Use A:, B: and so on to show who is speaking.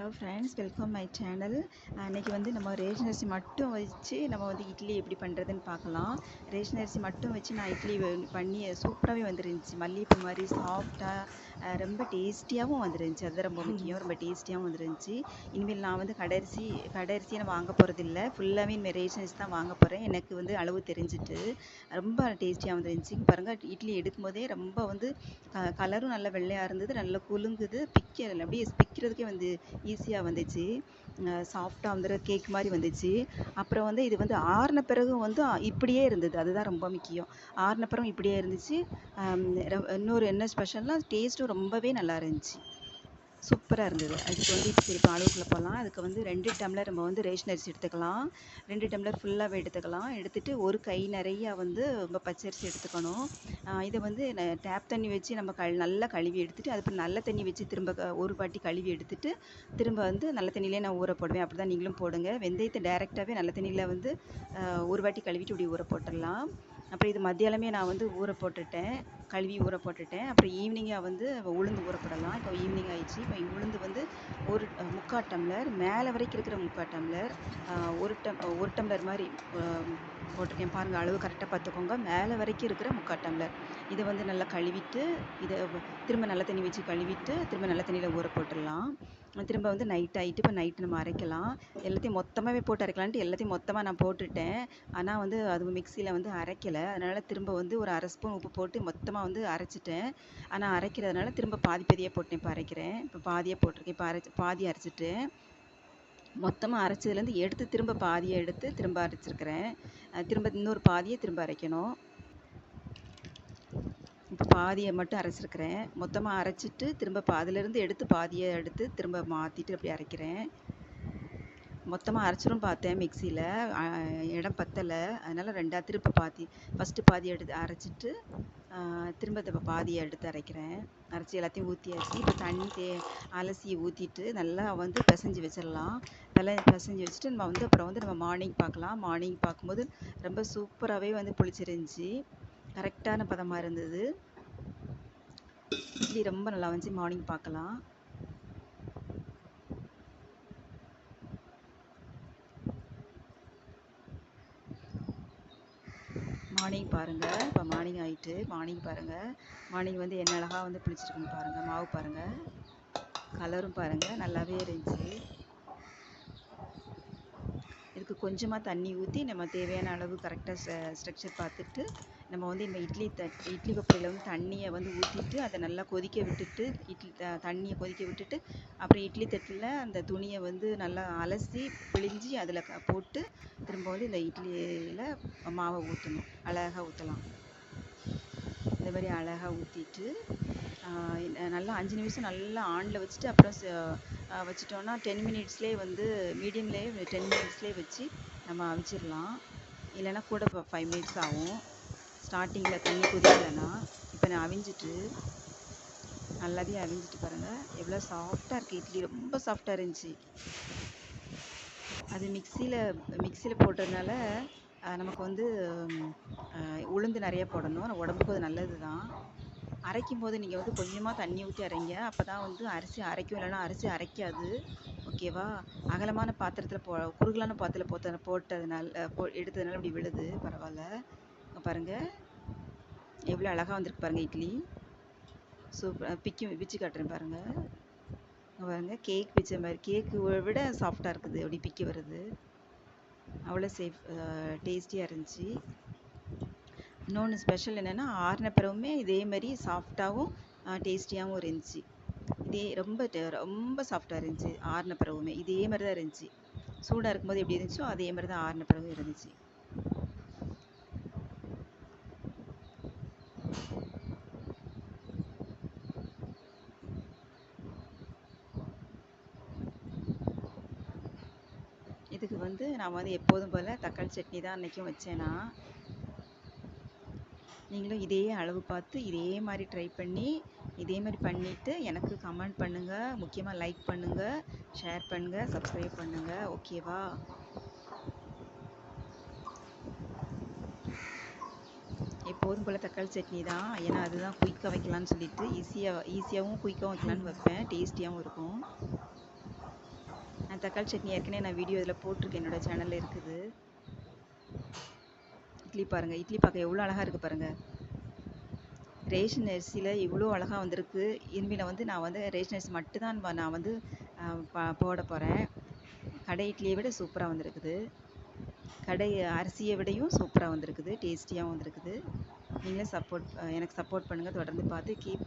A: Hello friends welcome my channel அன்றைக்கி வந்து நம்ம ரேஷன் அரிசி மட்டும் வச்சு நம்ம வந்து இட்லி எப்படி பண்ணுறதுன்னு பார்க்கலாம். ரேஷன் அரிசி மட்டும் வச்சு நான் இட்லி பண்ணி சூப்பராகவே வந்துருந்துச்சு. மல்லிகைப்பூ மாதிரி சாஃப்டாக ரொம்ப டேஸ்டியாகவும் வந்துருந்துச்சு. அது ரொம்ப முக்கியம். ரொம்ப டேஸ்டியாகவும் வந்துருந்துச்சு. இனிமேல் நான் வந்து கடைசி அரிசி கடை நான் வாங்க போகிறதில்ல ஃபுல்லாகவே இனிமேல் ரேஷன் அரிசி தான் வாங்க போகிறேன் எனக்கு வந்து அளவு தெரிஞ்சுட்டு ரொம்ப டேஸ்டியாக வந்துருந்துச்சு. பாருங்கள் இட்லி எடுக்கும்போதே ரொம்ப வந்து கலரும் நல்லா வெள்ளையாக இருந்தது. நல்லா குலுங்குது. பிக்க அப்படியே பிக்கிறதுக்கே வந்து ஈஸியாக வந்துச்சு. சாஃப்டாக வந்து கேக் மாதிரி வந்துச்சு. அப்புறம் வந்து இது வந்து ஆறின பிறகும் வந்து இப்படியே இருந்தது. அதுதான் ரொம்ப முக்கியம். ஆறின பிறகும் இப்படியே இருந்துச்சு. இன்னொரு என்ன ஸ்பெஷல்னால் டேஸ்ட்டும் ரொம்பவே நல்லா இருந்துச்சு. சூப்பராக இருந்தது. அதுக்கு வந்து இப்போ சரி இப்போ அளவுக்குள்ளே போகலாம் அதுக்கு வந்து ரெண்டு டம்ளர் நம்ம வந்து ரேஷன் அரிசி எடுத்துக்கலாம். ரெண்டு டம்ளர் ஃபுல்லாகவே எடுத்துக்கலாம். எடுத்துகிட்டு ஒரு கை நிறையா வந்து நம்ம பச்சரிசி எடுத்துக்கணும். இதை வந்து டேப் தண்ணி வச்சு நம்ம கல் நல்லா கழுவி எடுத்துகிட்டு அதுக்கப்புறம் நல்ல தண்ணி வச்சு திரும்ப க- ஒரு வாட்டி கழுவி எடுத்துட்டு திரும்ப வந்து நல்ல தண்ணியிலே நான் ஊற போடுவேன். அப்படி தான் நீங்களும் போடுங்க. வெந்தயத்தை டேரெக்டாகவே நல்ல தண்ணியில் வந்து ஒரு வாட்டி கழுவிட்டு இப்படி ஊற போட்டுடலாம். அப்புறம் இது மத்தியானமே நான் வந்து ஊற போட்டுட்டேன். கழுவி ஊற போட்டுட்டேன். அப்புறம் ஈவினிங்காக வந்து உளுந்து ஊற போடலாம். இப்போ ஈவினிங் ஆயிடுச்சு. இப்போ உளுந்து வந்து ஒரு முக்கால் டம்ளர் மேலே வரைக்கும் இருக்கிற முக்கால் டம்ளர் ஒரு டம் ஒரு டம்ளர் மாதிரி போட்டிருக்கேன். பாருங்கள் அளவு கரெக்டாக பார்த்துக்கோங்க. மேலே வரைக்கும் இருக்கிற முக்கால் டம்ளர். இதை வந்து நல்லா கழுவிட்டு இதை திரும்ப நல்ல தண்ணி வச்சு கழுவிட்டு திரும்ப நல்ல தண்ணியில் ஊற போட்டுடலாம். திரும்ப வந்து நைட் ஆகிட்டு இப்போ நைட்டு நம்ம அரைக்கலாம். எல்லாத்தையும் மொத்தமாகவே போட்டு அரைக்கலான்ட்டு எல்லாத்தையும் மொத்தமாக நான் போட்டுட்டேன். ஆனால் வந்து அது மிக்சியில் வந்து அரைக்கலை. அதனால் திரும்ப வந்து ஒரு அரை ஸ்பூன் உப்பு போட்டு மொத்தமாக வந்து அரைச்சிட்டேன். ஆனால் அரைக்கிறதுனால திரும்ப பாதி பாதியாக போட்டேன் இப்போ அரைக்கிறேன். இப்போ பாதியாக போட்டிருக்கேன். இப்போ அரைச்சி பாதி அரைச்சிட்டேன். மொத்தமாக அரைச்சதுலேருந்து எடுத்து திரும்ப பாதியை எடுத்து திரும்ப அரைச்சிருக்கிறேன். திரும்ப இன்னொரு பாதியை திரும்ப அரைக்கணும். இப்போ பாதியை மட்டும் அரைச்சிருக்கிறேன். மொத்தமாக அரைச்சிட்டு திரும்ப பாதியிலேருந்து எடுத்து பாதியை எடுத்து திரும்ப மாற்றிட்டு அப்படி அரைக்கிறேன். மொத்தமாக அரைச்சிரும் பார்த்தேன் மிக்சியில் இடம் பத்தலை. அதனால் ரெண்டாக திரும்ப பாதி ஃபஸ்ட்டு பாதி எடுத்து அரைச்சிட்டு திரும்ப இப்போ பாதியை எடுத்து அரைக்கிறேன். அரைச்சி எல்லாத்தையும் ஊற்றியாச்சு இப்போ தண்ணி தே அலசி ஊற்றிட்டு நல்லா வந்து பிசைஞ்சு வச்சிடலாம். நல்லா பிசைஞ்சு வச்சுட்டு நம்ம வந்து அப்புறம் வந்து நம்ம மார்னிங் பார்க்கலாம். மார்னிங் பார்க்கும்போது ரொம்ப சூப்பராகவே வந்து புளிச்சிருந்துச்சி. கரெக்டான பதமாக இருந்தது. இட்லி ரொம்ப நல்லா வந்துச்சு மார்னிங் பார்க்கலாம் மார்னிங் பாருங்கள் இப்போ மார்னிங் ஆகிட்டு மார்னிங் பாருங்கள் மார்னிங் வந்து என்ன அழகாக வந்து புளிச்சிருக்குன்னு பாருங்கள் மாவு பாருங்கள் கலரும் பாருங்கள் நல்லாவே இருந்துச்சு. அதுக்கு கொஞ்சமாக தண்ணி ஊற்றி நம்ம தேவையான அளவு கரெக்டாக ஸ்ட்ரக்சர் பார்த்துட்டு நம்ம வந்து இந்த இட்லி த இட்லி பப்பையில் வந்து தண்ணியை வந்து ஊற்றிட்டு அதை நல்லா கொதிக்க விட்டுட்டு இட்லி த தண்ணியை கொதிக்க விட்டுட்டு அப்புறம் இட்லி தட்டில் அந்த துணியை வந்து நல்லா அலசி பிழிஞ்சு அதில் க போட்டு திரும்ப வந்து இந்த இட்லியில் மாவை ஊற்றணும் அழகாக ஊற்றலாம் இந்த மாதிரி அழகாக ஊற்றிட்டு நல்லா அஞ்சு நிமிஷம் நல்லா ஆனில் வச்சுட்டு அப்புறம் வச்சிட்டோன்னா டென் மினிட்ஸ்லேயே வந்து மீடியம்லேயே டென் மினிட்ஸ்லேயே வச்சு நம்ம அவிச்சிடலாம். இல்லைன்னா கூட இப்போ ஃபைவ் மினிட்ஸ் ஆகும். ஸ்டார்டிங்கில் தண்ணி கொதிக்கலைன்னா இப்போ நான் அவிஞ்சிட்டு நல்லாவே அவிஞ்சிட்டு பாருங்கள் எவ்வளோ சாஃப்டாக இருக்குது இட்லி ரொம்ப சாஃப்டாக இருந்துச்சு. அது மிக்சியில் மிக்சியில் போட்டதுனால நமக்கு வந்து உளுந்து நிறைய போடணும். உடம்புக்கு அது நல்லது தான் அரைக்கும் போது நீங்கள் வந்து கொஞ்சமாக தண்ணி ஊற்றி அரைங்க. அப்போ தான் வந்து அரிசி அரைக்கும். இல்லைன்னா அரிசி அரைக்காது. ஓகேவா அகலமான பாத்திரத்தில் போ குறுகலான பாத்திரத்தில் போட்ட போட்டதுனால போ எடுத்ததுனால இப்படி விழுது. பரவாயில்ல. பாருங்கள் எவ்வளோ அழகாக வந்திருக்கு பாருங்கள் இட்லி. சூப்பர். பிக்கி பிச்சு காட்டுறேன் பாருங்கள் பாருங்கள் பாருங்க. கேக் பிச்ச மாதிரி கேக்கு விட சாஃப்டாக இருக்குது. அப்படி பிக்கி வருது? அவ்வளோ சேஃப் டேஸ்டியாக இருந்துச்சு. இன்னொன்று ஸ்பெஷல் என்னென்னா ஆறின பிறவுமே இதே மாதிரி சாஃப்டாகவும் டேஸ்டியாகவும் இருந்துச்சு. இதே ரொம்ப ரொம்ப சாஃப்டாக இருந்துச்சு ஆறின பிறவுமே. இதே மாதிரி தான் இருந்துச்சு. சூடாக இருக்கும்போது எப்படி இருந்துச்சோ அதே மாதிரி தான் ஆறின பிறகு இருந்துச்சு. இதுக்கு வந்து நான் வந்து எப்போதும் போல் தக்காளி சட்னி தான் அன்றைக்கும் வச்சேன்னா நீங்களும் இதே அளவு பார்த்து இதே மாதிரி ட்ரை பண்ணி இதே மாதிரி பண்ணிவிட்டு எனக்கு கமெண்ட் பண்ணுங்கள் முக்கியமாக லைக் பண்ணுங்கள் ஷேர் பண்ணுங்கள் சப்ஸ்கிரைப் பண்ணுங்கள் ஓகேவா எப்போதும் போல் தக்காளி சட்னி தான். ஏன்னா அதுதான் குயிக்காக வைக்கலான்னு சொல்லிட்டு ஈஸியாக ஈஸியாகவும் குயிக்காகவும் வைக்கலான்னு வைப்பேன். டேஸ்டியாகவும் இருக்கும். நான் தக்காளி சட்னி ஏற்கனவே நான் வீடியோ இதில் போட்டிருக்கேன். என்னோட சேனலில் இருக்குது. இட்லி பாருங்கள் இட்லி பார்க்க எவ்வளோ அழகாக இருக்குது பாருங்கள் ரேஷன் அரிசியில் இவ்வளோ அழகாக வந்திருக்கு. இனிமேல் வந்து நான் வந்து ரேஷன் அரிசி மட்டும்தான் நான் வந்து போட போகிறேன் கடை இட்லியை விட சூப்பராக வந்திருக்குது. கடை அரிசியை விடையும் சூப்பராக வந்திருக்குது. டேஸ்டியாகவும் வந்திருக்குது. நீங்களும் சப்போர்ட் எனக்கு சப்போர்ட் பண்ணுங்கள் தொடர்ந்து பார்த்து கீப்